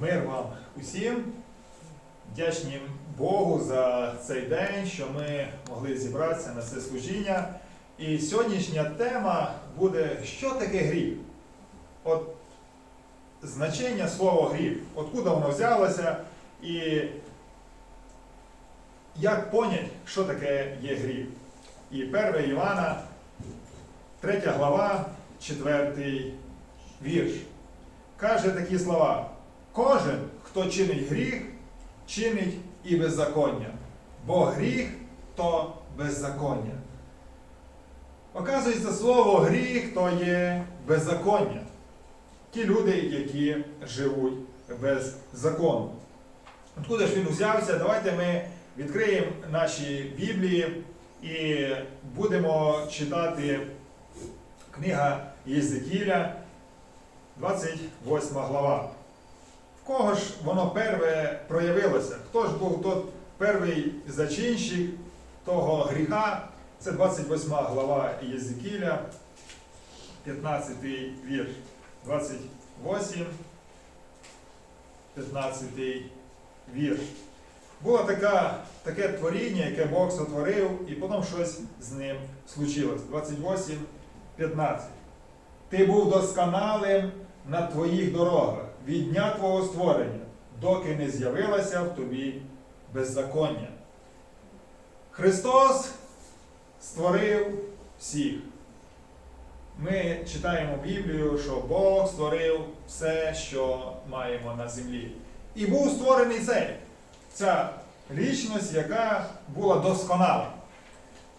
Мир вам усім. Вдячні Богу за цей день, що ми могли зібратися на це служіння. І сьогоднішня тема буде, що таке гріх? От значення слова гріх, откуда воно взялося, і як понять, що таке є гріх. І 1 Івана, 3 глава, 4 вірш. Каже такі слова. Кожен, хто чинить гріх, чинить і беззаконня, бо гріх то беззаконня. Оказується, слово гріх то є беззаконня. Ті люди, які живуть без закону. Откуда ж він узявся? Давайте ми відкриємо наші Біблії і будемо читати книга Єзекіля, 28 глава. Кого ж воно перше проявилося? Хто ж був тот перший зачинщик того гріха? Це 28 глава Єзекіля, 15 вірш. 28, 15 вірш. Було така, таке творіння, яке Бог сотворив, і потім щось з ним случилось. 28, 15. Ти був досконалим на твоїх дорогах від дня твого створення, доки не з'явилося в тобі беззаконня. Христос створив всіх. Ми читаємо Біблію, що Бог створив все, що маємо на землі. І був створений цей, ця лічність, яка була досконала.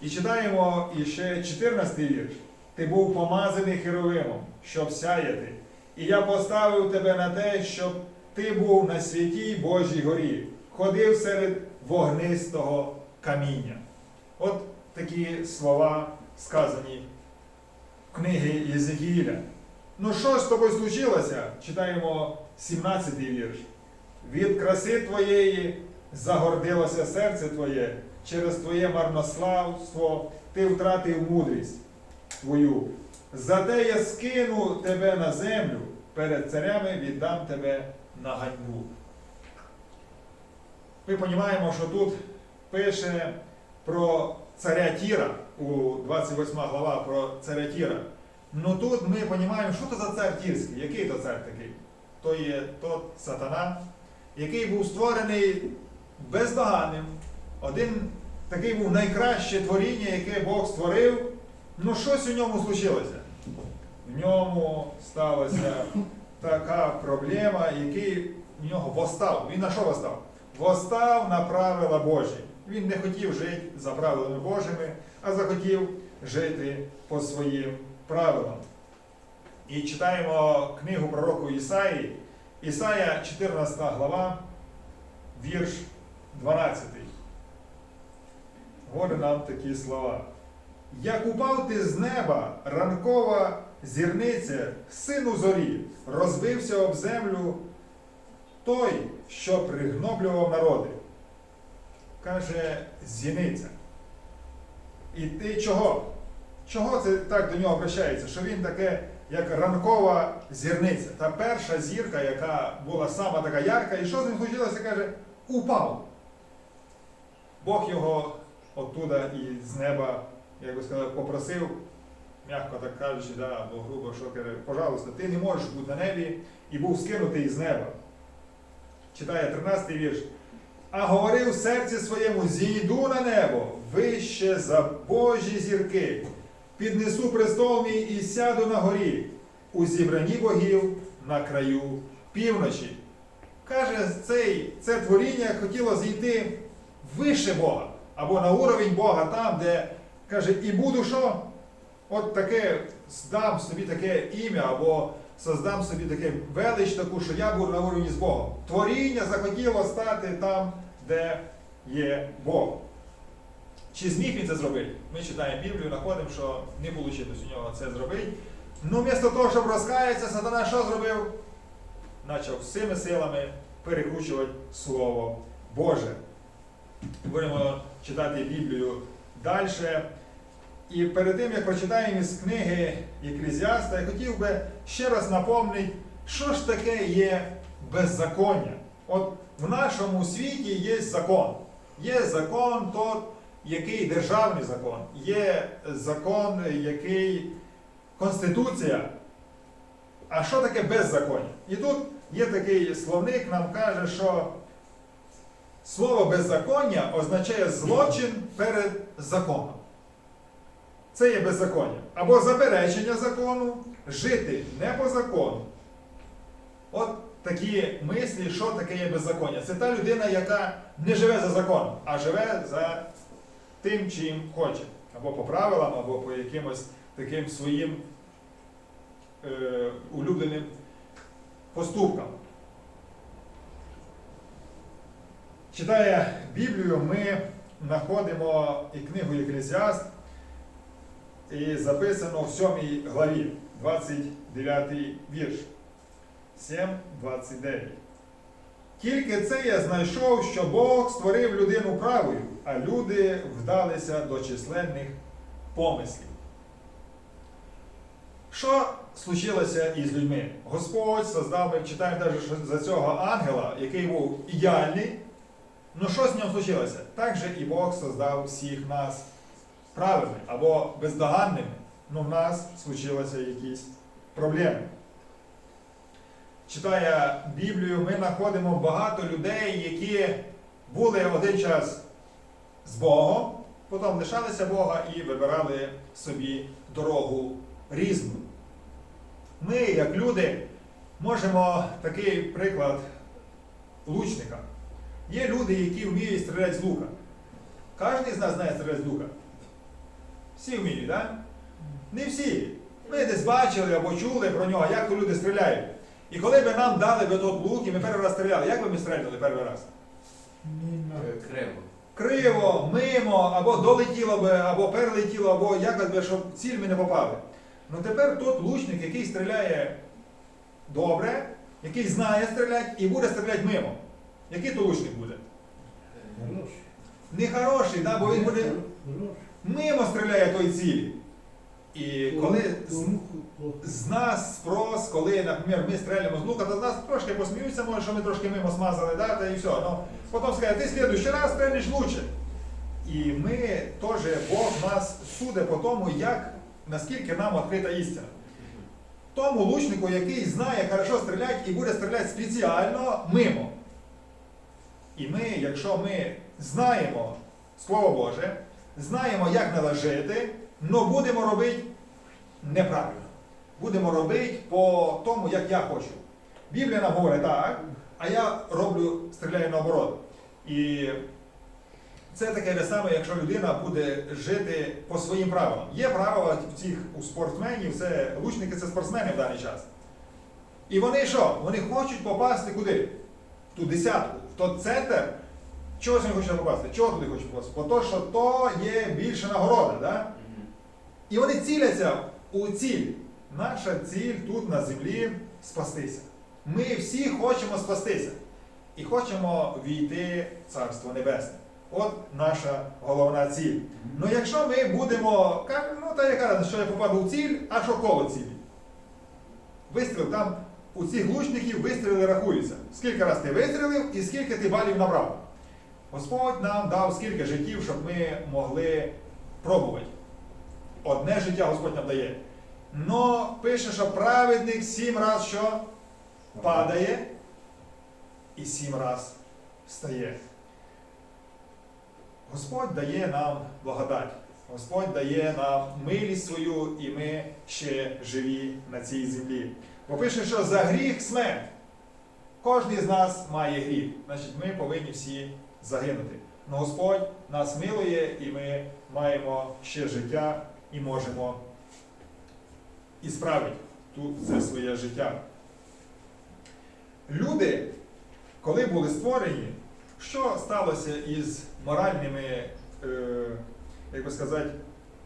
І читаємо іще 14 вірш. Ти був помазаний херовимом, щоб сяяти. І я поставив тебе на те, щоб ти був на святій Божій горі, ходив серед вогнистого каміння. От такі слова сказані в книги Єзекіїля. Ну що ж з тобою случилося? Читаємо 17 вірш. Від краси твоєї загордилося серце твоє, через твоє марнославство ти втратив мудрість твою. Зате я скину тебе на землю, перед царями віддам тебе на ганьбу. Ми розуміємо, що тут пише про царя Тіра, у 28 глава про царя Тіра. Ну тут ми розуміємо, що це за цар Тірський, який то цар такий? То є тот сатана, який був створений бездоганним. Один такий був найкраще творіння, яке Бог створив. Ну щось у ньому случилося. В ньому сталася така проблема, який в нього постав. Він на що постав? Постав на правила Божі. Він не хотів жити за правилами Божими, а захотів жити по своїм правилам. І читаємо книгу пророку Ісаї, Ісая 14 глава, вірш 12. Говорить нам такі слова. Як упав ти з неба, ранкова зірниця, сину зорі, розбився об землю той, що пригноблював народи. Каже зіниця. І ти чого? Чого це так до нього обращається? Що він таке, як ранкова зірниця. Та перша зірка, яка була сама така ярка, і що з ним случилося, каже, упав. Бог його оттуда і з неба, як би сказав, попросив, м'яко так кажучи, да, або грубо, каже, пожалуйста, ти не можеш бути на небі і був скинутий з неба. Читає 13-й вірш. А говорив серці своєму, зійду на небо вище за Божі зірки, піднесу престол мій і сяду на горі, у зібранні богів на краю півночі. Каже, цей, це творіння хотіло зійти вище Бога, або на уровень Бога, там, де каже, і буду що? От таке здам собі таке ім'я, або создам собі таке велич таку, що я буду на уровні з Богом. Творіння захотіло стати там, де є Бог. Чи зміг він це зробити? Ми читаємо Біблію, знаходимо, що не вийшло у нього це зробити. Ну, вмісто того, щоб розкаятися, сатана що зробив? Почав всіми силами перекручувати Слово Боже. Будемо читати Біблію далі. І перед тим, як прочитаємо із книги Еклезіаста, я хотів би ще раз напомнити, що ж таке є беззаконня. От в нашому світі є закон. Є закон, тот, який державний закон, є закон, який Конституція. А що таке беззаконня? І тут є такий словник, нам каже, що слово беззаконня означає злочин перед законом. Це є беззаконня. Або заперечення закону, жити не по закону. От такі мислі, що таке є беззаконня. Це та людина, яка не живе за законом, а живе за тим, чим хоче. Або по правилам, або по якимось таким своїм е, улюбленим поступкам. Читає Біблію, ми знаходимо і книгу Єклезіаст, і записано в 7 главі, 29 вірш. 7.29. Тільки це я знайшов, що Бог створив людину правою, а люди вдалися до численних помислів. Що случилося із людьми? Господь создав, ми читаємо навіть за цього ангела, який був ідеальний. Ну що з ним случилося? Так же і Бог создав всіх нас правильними або бездоганними. Ну в нас случилися якісь проблеми. Читає Біблію, ми знаходимо багато людей, які були один час з Богом, потім лишалися Бога і вибирали собі дорогу різну. Ми, як люди, можемо такий приклад лучника. Є люди, які вміють стріляти з лука. Кожен з нас знає стріляти з лука. Всі вміють, так? Не всі. Ми десь бачили або чули про нього, як то люди стріляють. І коли б нам дали би тот лук, і ми перший раз стріляли, як би ми стріляли перший раз? Е, Криво. Криво, мимо, або долетіло би, або перелетіло, або якось би, щоб ціль ми не попали. Ну тепер тот лучник, який стріляє добре, який знає стріляти і буде стріляти мимо. Який то лучник буде? Хороший. Не хороший, да, бо він буде Хороший. Мимо стріляє той цілі. І коли з, з нас спрос, коли, наприклад, ми стріляємо з лука, то з нас трошки посміються, може, що ми трошки мимо смазали, да, та і все. Ну, потім скаже, ти слідуючий раз стрельнеш лучше. І ми теж, Бог нас судить по тому, як, наскільки нам відкрита істина. Тому лучнику, який знає хорошо стріляти і буде стріляти спеціально мимо. І ми, якщо ми знаємо Слово Боже, знаємо, як належити, але будемо робити неправильно. Будемо робити по тому, як я хочу. Біблія нам говорить так, а я роблю, стріляю наоборот. І це таке те саме, якщо людина буде жити по своїм правилам. Є правила в цих у спортсменів, це лучники це спортсмени в даний час. І вони що? Вони хочуть попасти куди? В ту десятку, в той центр. Чого вони хочуть попасти? Чого туди хочуть попасти? Бо то, що то є більше нагорода. Да? І вони ціляться у ціль. Наша ціль тут на землі спастися. Ми всі хочемо спастися і хочемо війти в Царство Небесне. От наша головна ціль. Ну якщо ми будемо, кажемо, ну та яка що я попаду в ціль, а що коло цілі? Вистріл там у цих лучників вистріли рахуються. Скільки раз ти вистрілив і скільки ти балів набрав. Господь нам дав скільки життів, щоб ми могли пробувати. Одне життя Господь нам дає. Но пише, що праведник сім раз що падає і сім раз встає. Господь дає нам благодать. Господь дає нам милість свою, і ми ще живі на цій землі. Бо пише, що за гріх смерть. Кожен з нас має гріх. Значить, ми повинні всі загинути. Но Господь нас милує, і ми маємо ще життя і можемо і справити це своє життя. Люди, коли були створені, що сталося із моральними, е, як би сказати,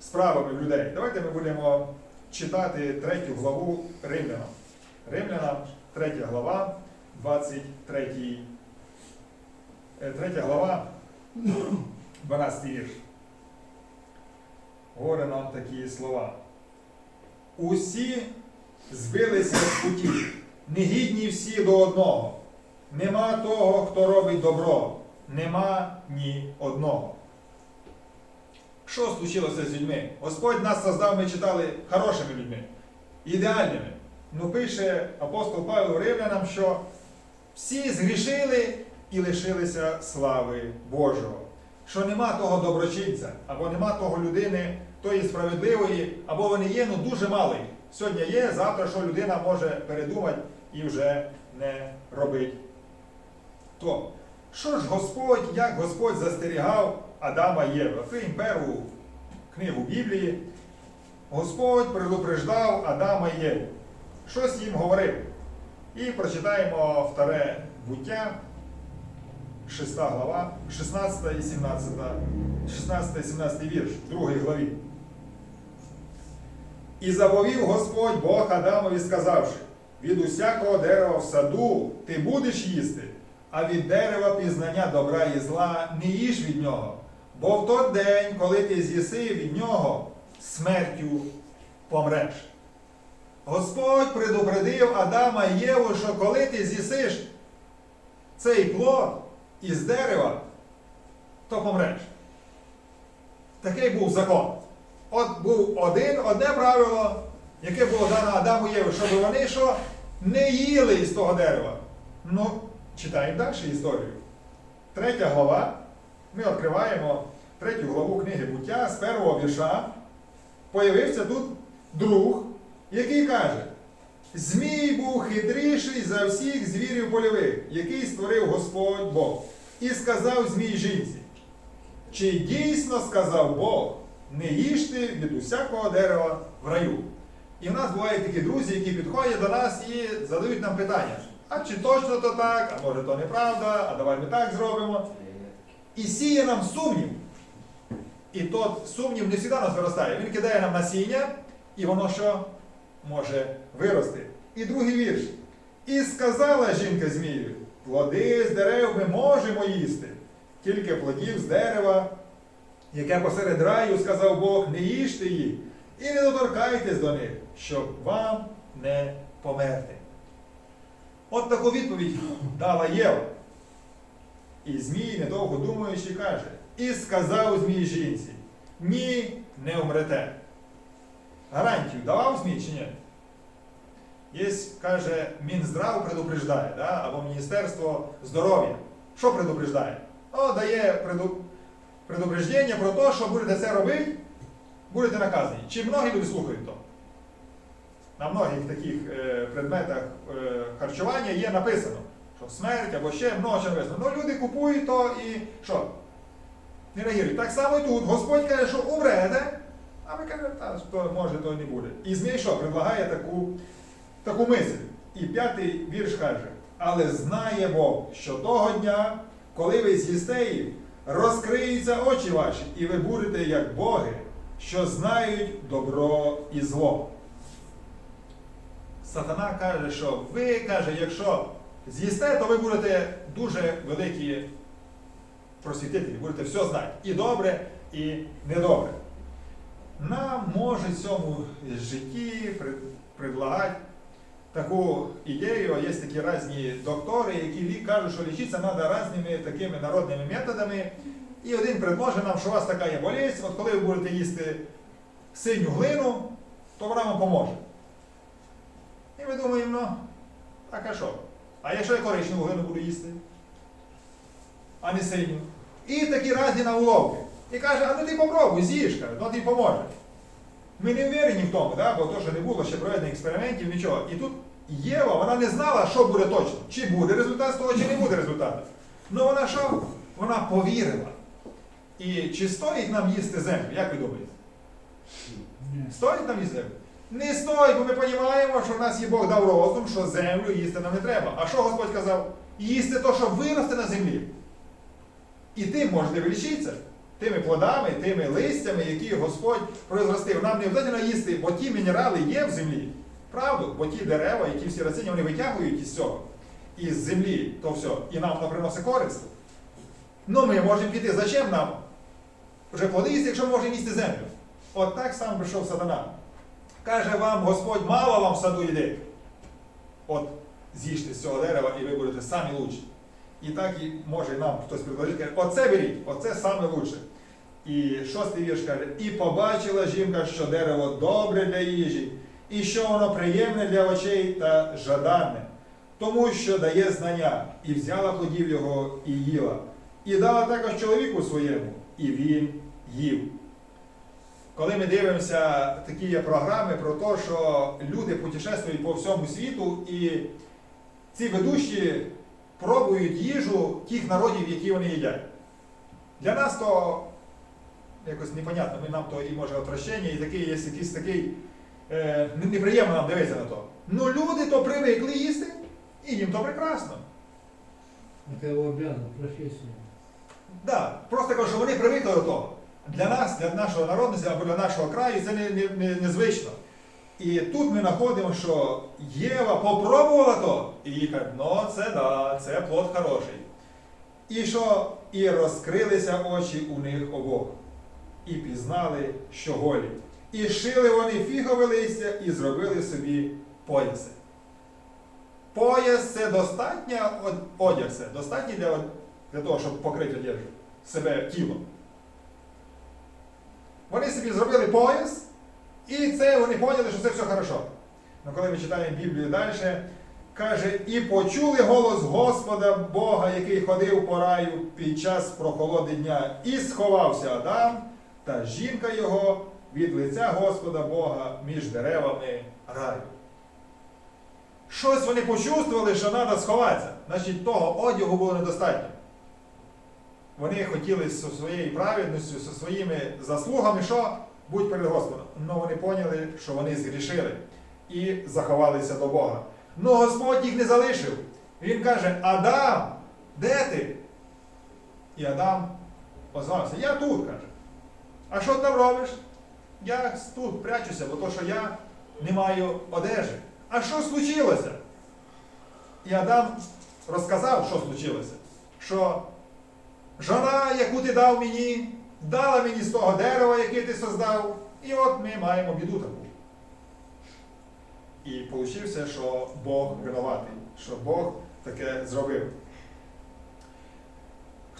справами людей? Давайте ми будемо читати третю главу Римлянам. Римлянам, третя глава, 23, е, третя глава, 12 вірш. Говорить нам такі слова. Усі збилися з путі, негідні всі до одного. Нема того, хто робить добро. Нема ні одного. Що случилося з людьми? Господь нас создав, ми читали хорошими людьми, ідеальними. Ну, пише апостол Павло Римлянам, що всі згрішили і лишилися слави Божого. Що нема того доброчинця, або нема того людини, тої справедливої, або вони є, ну дуже мало їх. Сьогодні є, завтра що людина може передумати і вже не робить. То, що ж Господь, як Господь застерігав Адама і Єву? Відкриємо першу книгу Біблії. Господь предупреждав Адама і Єву. Щось їм говорив. І прочитаємо вторе буття, 6 глава, 16 і 17, 16 і 17 вірш, в другій главі. І заповів Господь Бог Адамові, сказавши, від усякого дерева в саду ти будеш їсти, а від дерева пізнання добра і зла не їж від нього. Бо в той день, коли ти з'їси від нього, смертю помреш. Господь предупредив Адама і Єву, що коли ти з'їсиш цей плод із дерева, то помреш. Такий був закон. От був один, одне правило, яке було дано Адаму і Єву, щоб вони що не їли із того дерева. Ну, читаємо далі історію. Третя глава. Ми відкриваємо третю главу книги буття з першого вірша. Появився тут друг, який каже: Змій був хитріший за всіх звірів польових, який створив Господь Бог. І сказав Змій жінці. Чи дійсно сказав Бог, не їжте від усякого дерева в раю? І в нас бувають такі друзі, які підходять до нас і задають нам питання: а чи точно то так, а може то неправда, а давай ми так зробимо. І сіє нам сумнів. І тот сумнів не завжди нас виростає. Він кидає нам насіння, і воно що може вирости. І другий вірш. І сказала жінка Змію, плоди з дерев ми можемо їсти, тільки плодів з дерева, яке посеред раю, сказав Бог, не їжте їх і не доторкайтесь до них, щоб вам не померти. От таку відповідь дала Єва. І Змій, недовго думаючи, каже, і сказав Змій жінці, ні, не умрете. Гарантію давав Змій чи ні? Є, каже, Мінздрав предупреждає, да? або Міністерство здоров'я. Що предупреждає? О, дає преду... предупреждення про те, що будете це робити, будете наказані. Чи многі люди слухають то? На многих таких е, предметах е, харчування є написано, що смерть або ще много чого написано. Ну люди купують то і що? Не реагують. Так само і тут. Господь каже, що умрете, а ви кажете, та, то може, то не буде. І Змій що? Предлагає таку, таку мисль. І п'ятий вірш каже, але знає Бог, що того дня, коли ви з'їсте їх, розкриються очі ваші, і ви будете як боги, що знають добро і зло. Сатана каже, що ви каже, якщо з'їсте, то ви будете дуже великі просвітителі, будете все знати. І добре, і недобре. Нам може в цьому житті предлагати таку ідею, є такі різні доктори, які кажуть, що лічитися треба різними такими народними методами. І один предложить нам, що у вас така є болезнь, от коли ви будете їсти синю глину, то вона вам поможе. І ми думаємо, ну, так а що? А якщо я коричневу глину буду їсти, а не синю? І такі різні на уловки. І каже, а ну ти попробуй, з'їж, каже, ну тобі поможе. Ми не впевнені в тому, да? бо то, що не було ще проведених експериментів, нічого. І тут Єва, вона не знала, що буде точно. Чи буде результат з того, чи не буде результату. Ну вона що? Вона повірила. І чи стоїть нам їсти землю? Як ви думаєте? Стоїть нам їсти землю? Не стоїть, бо ми розуміємо, що в нас є Бог дав розум, що землю їсти нам не треба. А що Господь казав? Їсти то, що виросте на землі. І тим можете вилічитися. Тими плодами, тими листями, які Господь произростив. Нам не обов'язково їсти, бо ті мінерали є в землі. Правду? Бо ті дерева, які всі рослини, вони витягують із цього, із землі, то все, і нам воно приносить користь. Ну ми можемо піти. Зачем нам? Вже плоди їсти, якщо ми можемо їсти землю. От так сам прийшов сатана. Каже вам, Господь, мало вам саду йде. От з'їжте з цього дерева і ви будете самі лучші. І так і може нам хтось предложити, каже, оце беріть, оце саме лучше. І шостий вірш каже, і побачила жінка, що дерево добре для їжі, і що воно приємне для очей та жаданне, тому що дає знання, і взяла плодів його і їла, і дала також чоловіку своєму, і він їв. Коли ми дивимося такі є програми про те, що люди путешествують по всьому світу, і ці ведущі пробують їжу тих народів, які вони їдять. Для нас то якось непонятно, ми нам то і може отвращення, і такий є якийсь такий е, неприємно нам дивитися на то. Ну люди то привикли їсти, і їм то прекрасно. Профессия. Да, просто кажу, що вони привикли до того. Для нас, для нашого народності або для нашого краю це не, не, не, незвично. І тут ми знаходимо, що Єва попробувала то, і їй кажуть, ну це да, це плод хороший. І що? І розкрилися очі у них обох, і пізнали, що голі. І шили вони фігове листя і зробили собі пояси. Пояс це достатня од- одяг, це достатній для, для того, щоб покрити одежу, себе тіло. Вони собі зробили пояс, і це вони поняли, що це все хорошо. Ну коли ми читаємо Біблію далі, каже, і почули голос Господа Бога, який ходив по раю під час прохолоди дня, і сховався Адам та жінка його від лиця Господа Бога між деревами раю. Щось вони почувствували, що треба сховатися. Значить, того одягу було недостатньо. Вони хотіли зі своєю праведністю, зі своїми заслугами, що будь перед Господом. Ну вони поняли, що вони згрішили і заховалися до Бога. Ну Господь їх не залишив. Він каже: Адам, де ти? І Адам озвався, я тут, каже. А що там робиш? Я тут прячуся, бо то, що я не маю одежі. А що случилося? І Адам розказав, що случилося. Що жона, яку ти дав мені, дала мені з того дерева, яке ти создав, і от ми маємо біду таку. І вийшло, що Бог винуватий, що Бог таке зробив.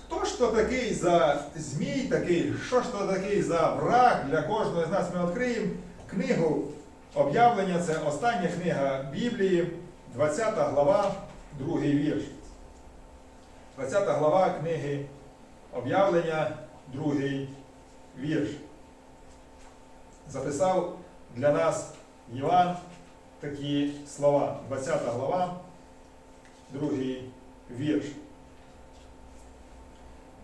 Хто ж то такий за змій такий, що ж то такий за враг для кожного з нас ми відкриємо книгу об'явлення, це остання книга Біблії, 20 глава, другий вірш. 20 глава книги об'явлення, другий вірш. Записав для нас Іван такі слова. 20 глава, другий вірш.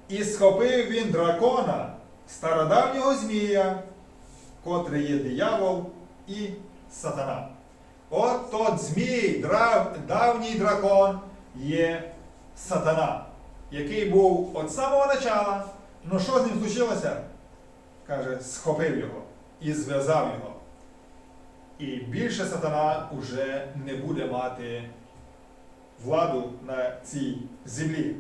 І схопив він дракона, стародавнього змія, котрий є диявол і сатана. От тот змій, драв, давній дракон є сатана, який був від самого начала. Ну що з ним случилося? Каже, схопив його і зв'язав його. І більше сатана уже не буде мати владу на цій землі.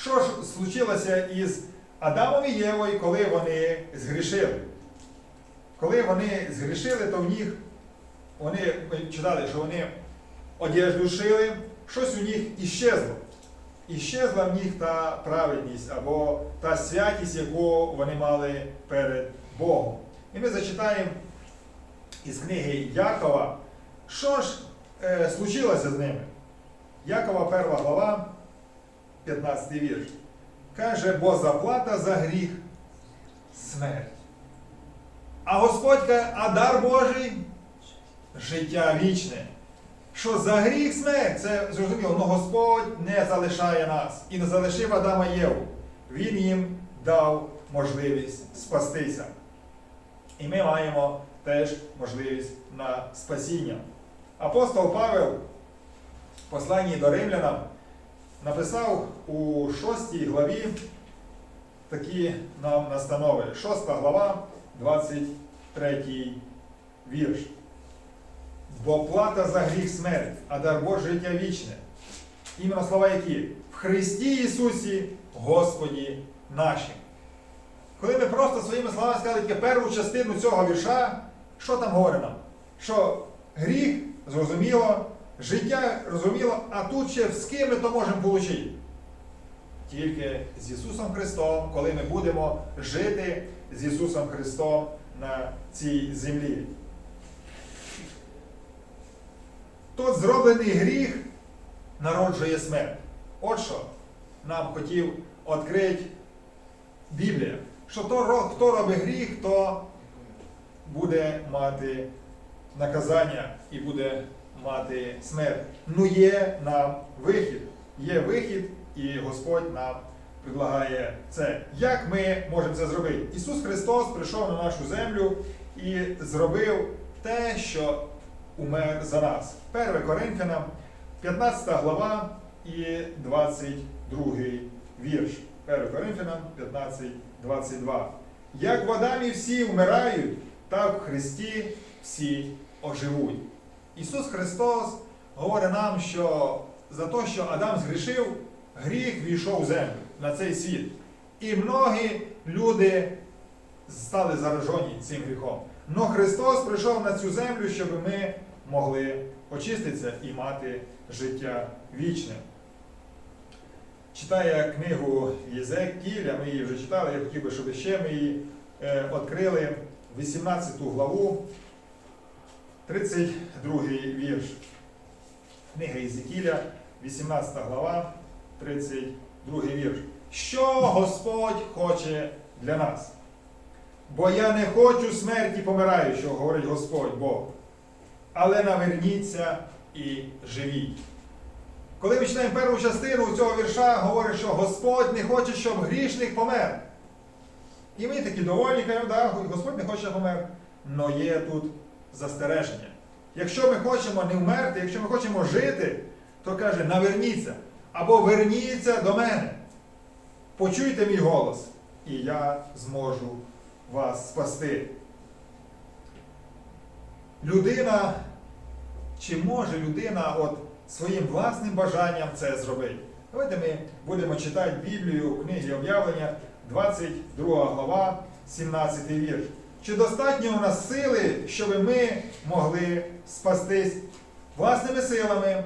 Що ж случилося із Адамом і Євою, коли вони згрішили? Коли вони згрішили, то в них вони читали, що вони одежду шили, щось у них іщезло. Іщезла в них та праведність або та святість, яку вони мали перед Богом. І ми зачитаємо із книги Якова, що ж е, случилося з ними. Якова, перша глава, 15 вірш. Каже, бо заплата за гріх смерть. А Господь каже, а дар Божий життя вічне. Що за гріх смерть, це зрозуміло, але Господь не залишає нас і не залишив Адама Єву. Він їм дав можливість спастися. І ми маємо теж можливість на спасіння. Апостол Павел в посланні до римлянам написав у 6 главі такі нам настанови. 6 глава, 23 вірш. Бо плата за гріх смерть, а дар Божий життя вічне. Іменно слова які? В Христі Ісусі Господі нашим. Коли ми просто своїми словами сказали тільки першу частину цього вірша, що там говорить нам? Що гріх, зрозуміло, Життя розуміло, а тут ще з ким ми то можемо отримати? Тільки з Ісусом Христом, коли ми будемо жити з Ісусом Христом на цій землі. Тот зроблений гріх народжує смерть. От що нам хотів відкрити Біблія. Що то, хто робить гріх, то буде мати наказання і буде мати смерть. Ну є нам вихід. Є вихід, і Господь нам предлагає це. Як ми можемо це зробити? Ісус Христос прийшов на нашу землю і зробив те, що умер за нас. 1 Коринфянам, 15 глава і 22 вірш. 1 Коринфянам 15, 22. Як в Адамі всі вмирають, так в Христі всі оживуть. Ісус Христос говорить нам, що за те, що Адам згрішив, гріх війшов в землю на цей світ. І многі люди стали заражені цим гріхом. Но Христос прийшов на цю землю, щоб ми могли очиститися і мати життя вічне. Читає книгу Єзекіля, ми її вже читали, я хотів би, щоб ще ми її е, відкрили 18 главу, 32 вірш. Книга Єзекіля, 18 глава, 32 вірш. Що Господь хоче для нас? Бо я не хочу смерті помираючого, говорить Господь Бог. Але наверніться і живіть. Коли ми читаємо першу частину цього вірша, говорить, що Господь не хоче, щоб грішник помер. І ми такі довольні, кажемо, да, Господь не хоче, щоб помер. Но є тут застереження. Якщо ми хочемо не вмерти, якщо ми хочемо жити, то каже, наверніться або верніться до мене. Почуйте мій голос, і я зможу вас спасти. Людина, чи може людина от своїм власним бажанням це зробити? Давайте ми будемо читати Біблію в книгі об'явлення, 22 глава, 17 вірш. Чи достатньо у нас сили, щоб ми могли спастись власними силами,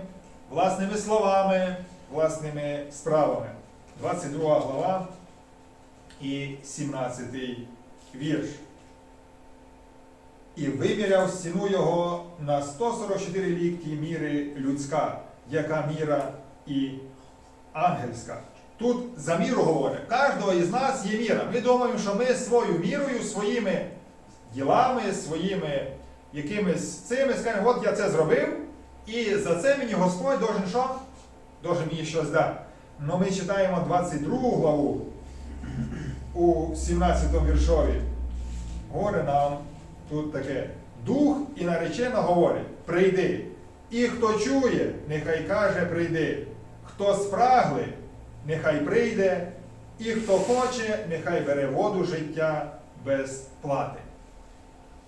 власними словами, власними справами? 22 глава і 17 вірш. І виміряв стіну його на 144 лікті міри людська, яка міра і ангельська. Тут за міру говорить, кожного із нас є міра. Ми думаємо, що ми свою мірою, своїми ділами, своїми якимись цими скажемо, от я це зробив, і за це мені Господь должен що? Должен мені щось дати. Ну ми читаємо 22 главу у 17 віршові. Горе нам тут таке. Дух і наречена говорить, прийди. І хто чує, нехай каже, прийди. Хто спраглий, нехай прийде, і хто хоче, нехай бере воду життя без плати.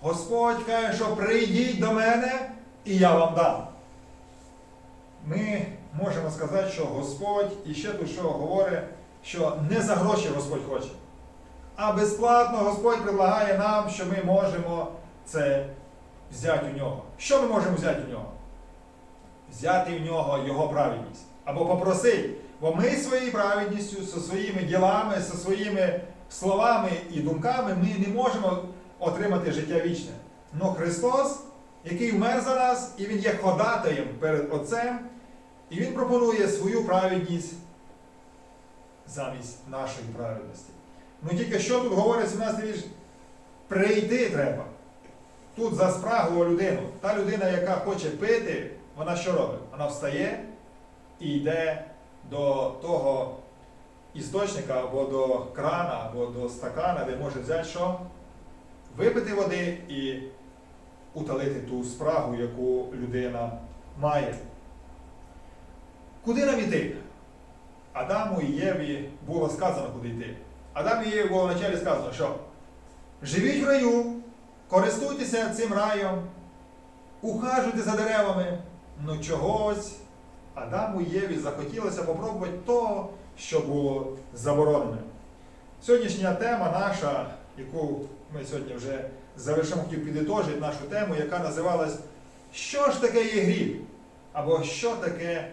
Господь каже, що прийдіть до мене, і я вам дам. Ми можемо сказати, що Господь і ще тут що говорить, що не за гроші Господь хоче. А безплатно Господь предлагає нам, що ми можемо це взяти у нього. Що ми можемо взяти у нього? Взяти в нього Його праведність. Або попросити. Бо ми своєю праведністю, зі своїми ділами, зі своїми словами і думками ми не можемо отримати життя вічне. Но Христос, який вмер за нас, і Він є ходатаєм перед Отцем, і Він пропонує свою праведність замість нашої праведності. Ну тільки що тут говорить 17 вірш? Прийти треба. Тут за спраглу людину. Та людина, яка хоче пити, вона що робить? Вона встає і йде до того істочника або до крана, або до стакана, де може взяти що? Випити води і утолити ту спрагу, яку людина має. Куди нам іти? Адаму і Єві було сказано, куди йти. Адам і Єві було вначалі сказано, що живіть в раю, користуйтеся цим раєм, ухажуйте за деревами, ну чогось Адаму і Єві захотілося попробувати того, що було заборонене. Сьогоднішня тема наша, яку ми сьогодні вже завершимо, хотів підітожити нашу тему, яка називалась Що ж таке є гріх? Або що таке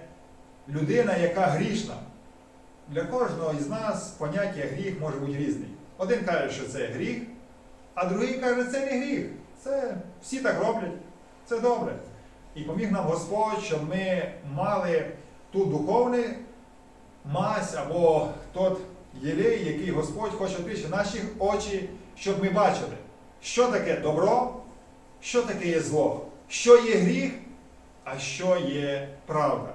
людина, яка грішна? Для кожного із нас поняття гріх може бути різний. Один каже, що це гріх, а другий каже, це не гріх. Це всі так роблять, це добре. І поміг нам Господь, щоб ми мали ту духовну мазь або тот єлей, який Господь хоче відкрити наші очі, щоб ми бачили, що таке добро, що таке є зло, що є гріх, а що є правда.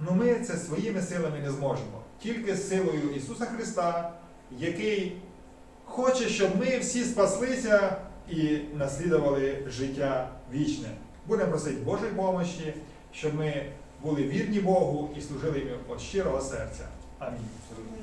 Ну ми це своїми силами не зможемо. Тільки з силою Ісуса Христа, який хоче, щоб ми всі спаслися і наслідували життя вічне. Будемо просити Божої помощі, щоб ми були вірні Богу і служили йому від щирого серця. Амінь.